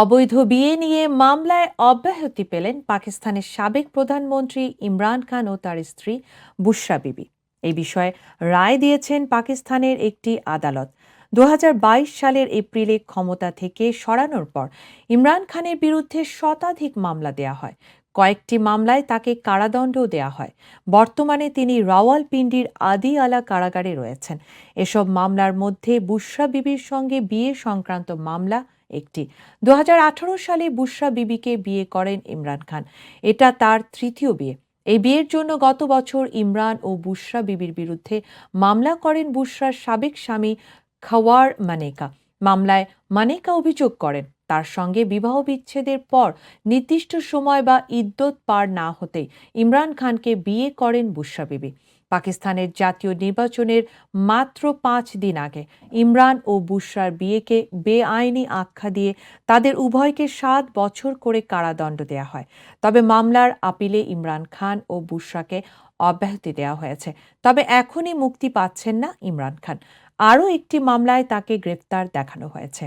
অবৈধ বিয়ে নিয়ে মামলায় অব্যাহতি পেলেন পাকিস্তানের সাবেক প্রধানমন্ত্রী ইমরান খান ও তার স্ত্রী বুশরা বিবি। এই বিষয়ে রায় দিয়েছেন পাকিস্তানের একটি আদালত। দুহাজার বাইশ সালের এপ্রিলে ক্ষমতা থেকে সরানোর পর ইমরান খানের বিরুদ্ধে শতাধিক মামলা দেয়া হয়। কয়েকটি মামলায় তাকে কারাদণ্ডও দেয়া হয়। বর্তমানে তিনি রাওয়ালপিন্ডির আদি আলা কারাগারে রয়েছেন। এসব মামলার মধ্যে বুশরা বিবির সঙ্গে বিয়ে সংক্রান্ত মামলা একটি। দুহাজার আঠারো সালে বুশরা বিবিকে বিয়ে করেন ইমরান খান। এটা তার তৃতীয় বিয়ে। এই বিয়ের জন্য গত বছর ইমরান ও বুশরা বিবির বিরুদ্ধে মামলা করেন বুশরার সাবেক স্বামী খাওয়ার মানেকা। মামলায় মানেকা অভিযোগ করেন। তার সঙ্গে বিবাহ বিচ্ছেদের পর নির্দিষ্ট সময় বা ইদ্যত পার না হতেই ইমরান খানকে বিয়ে করেন বুশরা বিবি। পাকিস্তানের জাতীয় নির্বাচনের মাত্র পাঁচ দিন আগে ইমরান ও বুশরার বিয়েকে বেআইনি আখ্যা দিয়ে তাদের উভয়কে সাত বছর করে কারাদণ্ড দেওয়া হয়। তবে মামলার আপিলে ইমরান খান ও বুশরাকে অব্যাহতি দেওয়া হয়েছে। তবে এখনই মুক্তি পাচ্ছেন না ইমরান খান। আরও একটি মামলায় তাকে গ্রেফতার দেখানো হয়েছে।